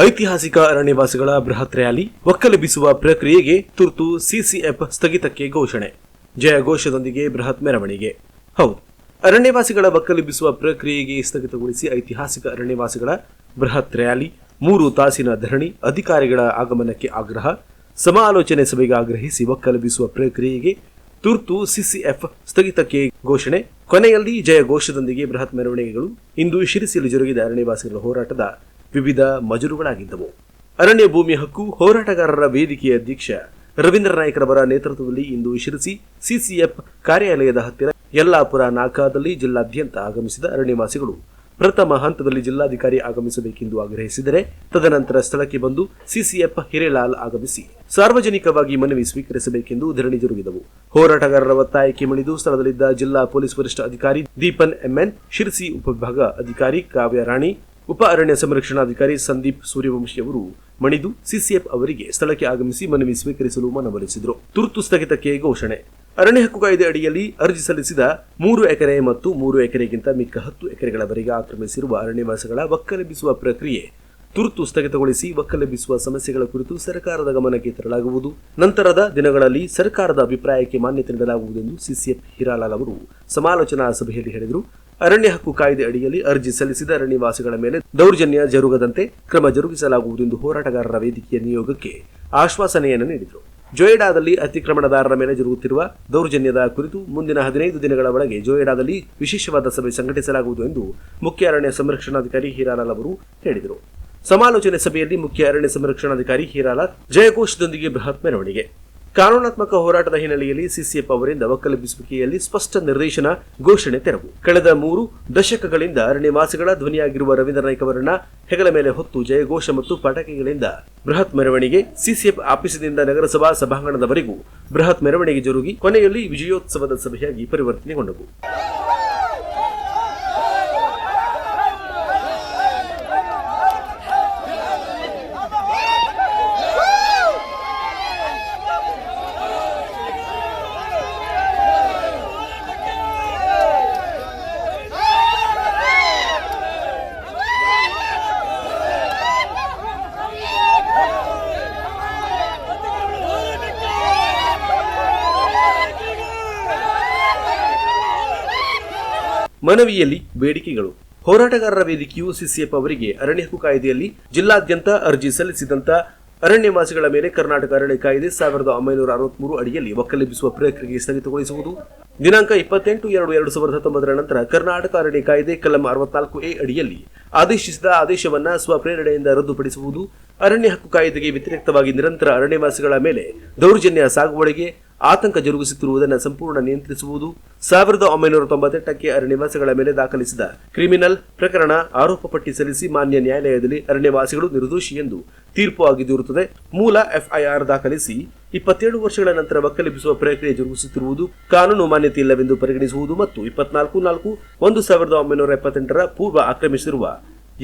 ಐತಿಹಾಸಿಕ ಅರಣ್ಯವಾಸಿಗಳ ಬೃಹತ್ ರ್ಯಾಲಿ ಒಕ್ಕಲೆಬ್ಬಿಸುವ ಪ್ರಕ್ರಿಯೆಗೆ ತುರ್ತು ಸಿಸಿಎಫ್ ಸ್ಥಗಿತಕ್ಕೆ ಘೋಷಣೆ. ಜಯ ಘೋಷದೊಂದಿಗೆ ಬೃಹತ್ ಮೆರವಣಿಗೆ. ಹೌದು, ಅರಣ್ಯವಾಸಿಗಳ ಒಕ್ಕಲೆಬ್ಬಿಸುವ ಪ್ರಕ್ರಿಯೆಗೆ ಸ್ಥಗಿತಗೊಳಿಸಿ ಐತಿಹಾಸಿಕ ಅರಣ್ಯವಾಸಿಗಳ ಬೃಹತ್ ರ್ಯಾಲಿ, ಮೂರು ತಾಸಿನ ಧರಣಿ, ಅಧಿಕಾರಿಗಳ ಆಗಮನಕ್ಕೆ ಆಗ್ರಹ, ಸಮಾಲೋಚನೆ ಸಭೆಗೆ ಆಗ್ರಹಿಸಿ ಒಕ್ಕಲೆಬ್ಬಿಸುವ ಪ್ರಕ್ರಿಯೆಗೆ ತುರ್ತು ಸಿಸಿಎಫ್ ಸ್ಥಗಿತಕ್ಕೆ ಘೋಷಣೆ. ಕೊನೆಯಲ್ಲಿ ಜಯ ಘೋಷದೊಂದಿಗೆ ಬೃಹತ್ ಮೆರವಣಿಗೆಗಳು. ಇಂದು ಶಿರಸಿಯಲ್ಲಿ ಜರುಗಿದ ಅರಣ್ಯವಾಸಿಗಳ ಹೋರಾಟದ ವಿವಿಧ ಮಜಲುಗಳಾಗಿದ್ದವು ಅರಣ್ಯ ಭೂಮಿ ಹಕ್ಕು ಹೋರಾಟಗಾರರ ವೇದಿಕೆಯ ಅಧ್ಯಕ್ಷ ರವೀಂದ್ರ ನಾಯ್ಕರವರ ನೇತೃತ್ವದಲ್ಲಿ ಇಂದು ಶಿರಸಿ ಸಿಸಿಎಫ್ ಕಾರ್ಯಾಲಯದ ಹತ್ತಿರ ಯಲ್ಲಾಪುರ ನಾಕಾದಲ್ಲಿ ಜಿಲ್ಲಾದ್ಯಂತ ಆಗಮಿಸಿದ ಅರಣ್ಯವಾಸಿಗಳು ಪ್ರಥಮ ಹಂತದಲ್ಲಿ ಜಿಲ್ಲಾಧಿಕಾರಿ ಆಗಮಿಸಬೇಕೆಂದು ಆಗ್ರಹಿಸಿದರೆ ತದನಂತರ ಸ್ಥಳಕ್ಕೆ ಬಂದು ಸಿಸಿಎಫ್ ಹಿರೇಲಾಲ್ ಆಗಮಿಸಿ ಸಾರ್ವಜನಿಕವಾಗಿ ಮನವಿ ಸ್ವೀಕರಿಸಬೇಕೆಂದು ಧರಣಿ ಜರುಗಿದವು. ಹೋರಾಟಗಾರರ ಒತ್ತಾಯಕ್ಕೆ ಮಣಿದು ಸ್ಥಳದಲ್ಲಿದ್ದ ಜಿಲ್ಲಾ ಪೊಲೀಸ್ ವರಿಷ್ಠ ಅಧಿಕಾರಿ ದೀಪನ್ ಎಂಎನ್ ಶಿರಸಿ ಉಪವಿಭಾಗ ಅಧಿಕಾರಿ ಕಾವ್ಯ ರಾಣಿ ಉಪ ಅರಣ್ಯ ಸಂರಕ್ಷಣಾಧಿಕಾರಿ ಸಂದೀಪ್ ಸೂರ್ಯವಂಶಿ ಅವರು ಮಣಿದು ಸಿಸಿಎಫ್ ಅವರಿಗೆ ಸ್ಥಳಕ್ಕೆ ಆಗಮಿಸಿ ಮನವಿ ಸ್ವೀಕರಿಸಲು ಮನವೊಲಿಸಿದರು. ತುರ್ತು ಸ್ಥಗಿತಕ್ಕೆ ಘೋಷಣೆ. ಅರಣ್ಯ ಹಕ್ಕು ಕಾಯ್ದೆ ಅಡಿಯಲ್ಲಿ ಅರ್ಜಿ ಸಲ್ಲಿಸಿದ ಮೂರು ಎಕರೆ ಮತ್ತು ಮೂರು ಎಕರೆಗಿಂತ ಮಿಕ್ಕ ಹತ್ತು ಎಕರೆಗಳವರೆಗೆ ಆಕ್ರಮಿಸಿರುವ ಅರಣ್ಯವಾಸಿಗಳ ಒಕ್ಕಲೆಬ್ಬಿಸುವ ಪ್ರಕ್ರಿಯೆ ತುರ್ತು ಸ್ಥಗಿತಗೊಳಿಸಿ ಒಕ್ಕಲೆಬ್ಬಿಸುವ ಸಮಸ್ಯೆಗಳ ಕುರಿತು ಸರ್ಕಾರದ ಗಮನಕ್ಕೆ ತರಲಾಗುವುದು. ನಂತರದ ದಿನಗಳಲ್ಲಿ ಸರ್ಕಾರದ ಅಭಿಪ್ರಾಯಕ್ಕೆ ಮಾನ್ಯತೆ ನೀಡಲಾಗುವುದೆಂದು ಸಿಸಿಎಫ್ ಹಿರಾಲಾಲ್ ಅವರು ಸಮಾಲೋಚನಾ ಸಭೆಯಲ್ಲಿ ಹೇಳಿದರು. ಅರಣ್ಯ ಹಕ್ಕು ಕಾಯ್ದೆ ಅಡಿಯಲ್ಲಿ ಅರ್ಜಿ ಸಲ್ಲಿಸಿದ ಅರಣ್ಯವಾಸಿಗಳ ಮೇಲೆ ದೌರ್ಜನ್ಯ ಜರುಗದಂತೆ ಕ್ರಮ ಜರುಗಿಸಲಾಗುವುದು ಎಂದು ಹೋರಾಟಗಾರರ ವೇದಿಕೆಯ ನಿಯೋಗಕ್ಕೆ ಆಶ್ವಾಸನೆಯನ್ನು ನೀಡಿದರು. ಜೊಯ್ಡಾದಲ್ಲಿ ಅತಿಕ್ರಮಣದಾರರ ಮೇಲೆ ಜರುಗುತ್ತಿರುವ ದೌರ್ಜನ್ಯದ ಕುರಿತು ಮುಂದಿನ ಹದಿನೈದು ದಿನಗಳ ಒಳಗೆ ಜೊಯ್ಡಾದಲ್ಲಿ ವಿಶೇಷವಾದ ಸಭೆ ಸಂಘಟಿಸಲಾಗುವುದು ಎಂದು ಮುಖ್ಯ ಅರಣ್ಯ ಸಂರಕ್ಷಣಾಧಿಕಾರಿ ಹೀರಾಲಾಲ್ ಅವರು ಹೇಳಿದರು. ಸಮಾಲೋಚನೆ ಸಭೆಯಲ್ಲಿ ಮುಖ್ಯ ಅರಣ್ಯ ಸಂರಕ್ಷಣಾಧಿಕಾರಿ ಹೀರಾಲಾಲ್ ಜಯಘೋಷದೊಂದಿಗೆ ಬೃಹತ್ ಮೆರವಣಿಗೆ. ಕಾನೂನಾತ್ಮಕ ಹೋರಾಟದ ಹಿನ್ನೆಲೆಯಲ್ಲಿ ಸಿಸಿಎಫ್ ಅವರಿಂದ ಒಕ್ಕಲೆಬ್ಬಿಸುವಿಕೆಯಲ್ಲಿ ಸ್ಪಷ್ಟ ನಿರ್ದೇಶನ, ಘೋಷಣೆ, ತೆರವು. ಕಳೆದ ಮೂರು ದಶಕಗಳಿಂದ ಅರಣ್ಯವಾಸಿಗಳ ಧ್ವನಿಯಾಗಿರುವ ರವೀಂದ್ರ ನಾಯ್ಕ ಅವರನ್ನ ಹೆಗಲ ಮೇಲೆ ಹೊತ್ತು ಜಯಘೋಷ ಮತ್ತು ಪಟಾಕಿಗಳಿಂದ ಬೃಹತ್ ಮೆರವಣಿಗೆ ಸಿಸಿಎಫ್ ಆಫೀಸಿನಿಂದ ನಗರಸಭಾ ಸಭಾಂಗಣದವರೆಗೂ ಬೃಹತ್ ಮೆರವಣಿಗೆ ಜರುಗಿ ಕೊನೆಯಲ್ಲಿ ವಿಜಯೋತ್ಸವದ ಸಭೆಯಾಗಿ ಪರಿವರ್ತನೆಗೊಂಡವು. ಮನವಿಯಲ್ಲಿ ಬೇಡಿಕೆಗಳು. ಹೋರಾಟಗಾರರ ವೇದಿಕೆಯು ಸಿಸಿಎಫ್ ಅವರಿಗೆ ಅರಣ್ಯ ಹಕ್ಕು ಕಾಯ್ದೆಯಲ್ಲಿ ಜಿಲ್ಲಾದ್ಯಂತ ಅರ್ಜಿ ಸಲ್ಲಿಸಿದಂತ ಅರಣ್ಯವಾಸಿಗಳ ಮೇಲೆ ಕರ್ನಾಟಕ ಅರಣ್ಯ ಕಾಯ್ದೆ ಸಾವಿರದ ಒಂಬೈನೂರ ಅರವತ್ಮೂರು ಅಡಿಯಲ್ಲಿ ಒಕ್ಕಲೆಬ್ಬಿಸುವ ಪ್ರಕ್ರಿಯೆ ಸ್ಥಗಿತಗೊಳಿಸುವುದು. ದಿನಾಂಕ ಇಪ್ಪತ್ತೆಂಟು ಎರಡು ಎರಡು ಸಾವಿರದ ಹತ್ತೊಂಬತ್ತರ ನಂತರ ಕರ್ನಾಟಕ ಅರಣ್ಯ ಕಾಯ್ದೆ ಕಲಂ ಅರವತ್ನಾಲ್ಕು ಎ ಅಡಿಯಲ್ಲಿ ಆದೇಶಿಸಿದ ಆದೇಶವನ್ನ ಸ್ವಪ್ರೇರಣೆಯಿಂದ ರದ್ದುಪಡಿಸುವುದು. ಅರಣ್ಯ ಹಕ್ಕು ಕಾಯ್ದೆಗೆ ವ್ಯತಿರಿಕ್ತವಾಗಿ ನಿರಂತರ ಅರಣ್ಯವಾಸಿಗಳ ಮೇಲೆ ದೌರ್ಜನ್ಯ ಸಾಗುವಳಿಗೆ ಆತಂಕ ಜರುಗಿಸುತ್ತಿರುವುದನ್ನು ಸಂಪೂರ್ಣ ನಿಯಂತ್ರಿಸುವುದು ಸಾವಿರದ ಒಂಬೈನೂರ ತೊಂಬತ್ತೆಂಟಕ್ಕೆ ಅರಣ್ಯವಾಸಿಗಳ ಮೇಲೆ ದಾಖಲಿಸಿದ ಕ್ರಿಮಿನಲ್ ಪ್ರಕರಣ ಆರೋಪ ಪಟ್ಟಿ ಸಲ್ಲಿಸಿ ಮಾನ್ಯ ನ್ಯಾಯಾಲಯದಲ್ಲಿ ಅರಣ್ಯವಾಸಿಗಳು ನಿರ್ದೋಷಿ ಎಂದು ತೀರ್ಪು ಆಗಿದ್ದಿರುತ್ತದೆ ಮೂಲ ಎಫ್ಐಆರ್ ದಾಖಲಿಸಿ ಇಪ್ಪತ್ತೇಳು ವರ್ಷಗಳ ನಂತರ ಒಕ್ಕಲೆಬ್ಬಿಸುವ ಪ್ರಕ್ರಿಯೆ ಜರುಗಿಸುತ್ತಿರುವುದು ಕಾನೂನು ಮಾನ್ಯತೆ ಇಲ್ಲವೆಂದು ಪರಿಗಣಿಸುವುದು ಮತ್ತು ಇಪ್ಪತ್ನಾಲ್ಕು ನಾಲ್ಕು ಒಂದು ಸಾವಿರದ ಒಂಬೈನೂರ ಎಪ್ಪತ್ತೆಂಟರ ಪೂರ್ವ ಆಕ್ರಮಿಸಿರುವ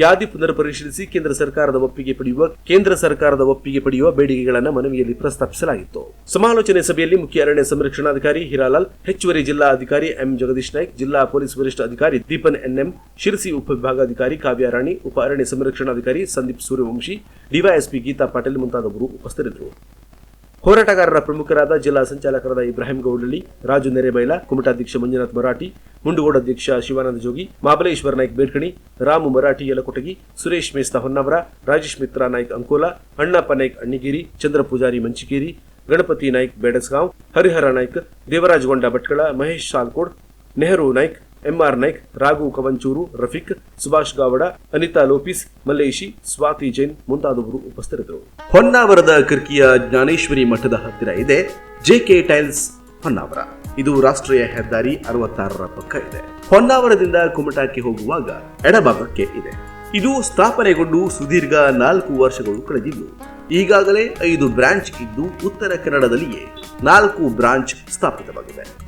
ಯಾದಿ ಪುನರ್ ಪರಿಶೀಲಿಸಿ ಕೇಂದ್ರ ಸರ್ಕಾರದ ಒಪ್ಪಿಗೆ ಪಡೆಯುವ, ಕೇಂದ್ರ ಸರ್ಕಾರದ ಒಪ್ಪಿಗೆ ಪಡೆಯುವ ಬೇಡಿಕೆಗಳನ್ನು ಮನವಿಯಲ್ಲಿ ಪ್ರಸ್ತಾಪಿಸಲಾಗಿತ್ತು ಸಮಾಲೋಚನೆ ಸಭೆಯಲ್ಲಿ ಮುಖ್ಯ ಅರಣ್ಯ ಸಂರಕ್ಷಣಾಧಿಕಾರಿ ಹಿರಾಲಾಲ್, ಹೆಚ್ಚುವರಿ ಜಿಲ್ಲಾ ಅಧಿಕಾರಿ ಎಂ ಜಗದೀಶ್ ನಾಯ್ಕ್, ಜಿಲ್ಲಾ ಪೊಲೀಸ್ ವರಿಷ್ಠ ಅಧಿಕಾರಿ ದೀಪನ್ ಎನ್ಎಂ, ಶಿರಸಿ ಉಪವಿಭಾಗಾಧಿಕಾರಿ ಕಾವ್ಯಾರಾಣಿ ಉಪ ಅರಣ್ಯ ಸಂರಕ್ಷಣಾಧಿಕಾರಿ ಸಂದೀಪ್ ಸೂರ್ಯವಂಶಿ, ಡಿವೈಎಸ್ಪಿ ಗೀತಾ ಪಾಟೀಲ್ ಮುಂತಾದವರು ಉಪಸ್ಥಿತರಿದ್ದರು. ಹೋರಾಟಗಾರರ ಪ್ರಮುಖರಾದ ಜಿಲ್ಲಾ ಸಂಚಾಲಕರಾದ ಇಬ್ರಾಹಿಂ ಗೌಡಳ್ಳಿ, ರಾಜು ನೆರೆಬೈಲ ಕುಮಟಾಧ್ಯಕ್ಷ ಮಂಜುನಾಥ್ ಮರಾಠಿ, ಮುಂಡಗೋಡ ಅಧ್ಯಕ್ಷ ಶಿವಾನಂದ ಜೋಗಿ, ಮಾಬಲೇಶ್ವರ ನಾಯ್ಕ್ ಬೇಡ್ಕಣಿ, ರಾಮು ಮರಾಠಿ ಯಲಕೊಟಗಿ, ಸುರೇಶ್ ಮೇಸ್ತಾ ಹೊನ್ನವರ, ರಾಜೇಶ್ ಮಿತ್ರಾ ನಾಯ್ಕ್ ಅಂಕೋಲಾ, ಅಣ್ಣಪ್ಪ ನಾಯ್ಕ್ ಅಣ್ಣಿಗೇರಿ, ಚಂದ್ರ ಪೂಜಾರಿ ಮಂಚಿಕೇರಿ, ಗಣಪತಿ ನಾಯ್ಕ್ ಬೇಡಸ್ಗಾಂವ್, ಹರಿಹರ ನಾಯ್ಕ್ ದೇವರಾಜ್ ಗೊಂಡ ಭಟ್ಕಳ, ಮಹೇಶ್ ಸಾಲ್ಕೋಡ್, ನೆಹರು ನಾಯ್ಕ್ ಎಂಆರ್ ನಾಯ್ಕ್, ರಾಘು ಕವಂಚೂರು, ರಫೀಕ್, ಸುಭಾಷ್ ಗಾವಡ, ಅನಿತಾ ಲೋಪಿಸ್, ಮಲ್ಲೇಶಿ, ಸ್ವಾತಿ ಜೈನ್ ಮುಂತಾದವರು ಉಪಸ್ಥಿತರಿದ್ದರು. ಹೊನ್ನಾವರದ ಕಿರ್ಕಿಯ ಜ್ಞಾನೇಶ್ವರಿ ಮಠದ ಹತ್ತಿರ ಇದೆ ಜೆಕೆ ಟೈಲ್ಸ್ ಹೊನ್ನಾವರ. ಇದು ರಾಷ್ಟ್ರೀಯ ಹೆದ್ದಾರಿ ಅರವತ್ತಾರರ ಪಕ್ಕ ಇದೆ. ಹೊನ್ನಾವರದಿಂದ ಕುಮಟಾಕ್ಕೆ ಹೋಗುವಾಗ ಎಡಭಾಗಕ್ಕೆ ಇದೆ. ಇದು ಸ್ಥಾಪನೆಗೊಂಡು ಸುದೀರ್ಘ ನಾಲ್ಕು ವರ್ಷಗಳು ಕಳೆದಿದ್ದು, ಈಗಾಗಲೇ ಐದು ಬ್ರಾಂಚ್ ಇದ್ದು ಉತ್ತರ ಕನ್ನಡದಲ್ಲಿಯೇ ನಾಲ್ಕು ಬ್ರಾಂಚ್ ಸ್ಥಾಪಿತವಾಗಿದೆ.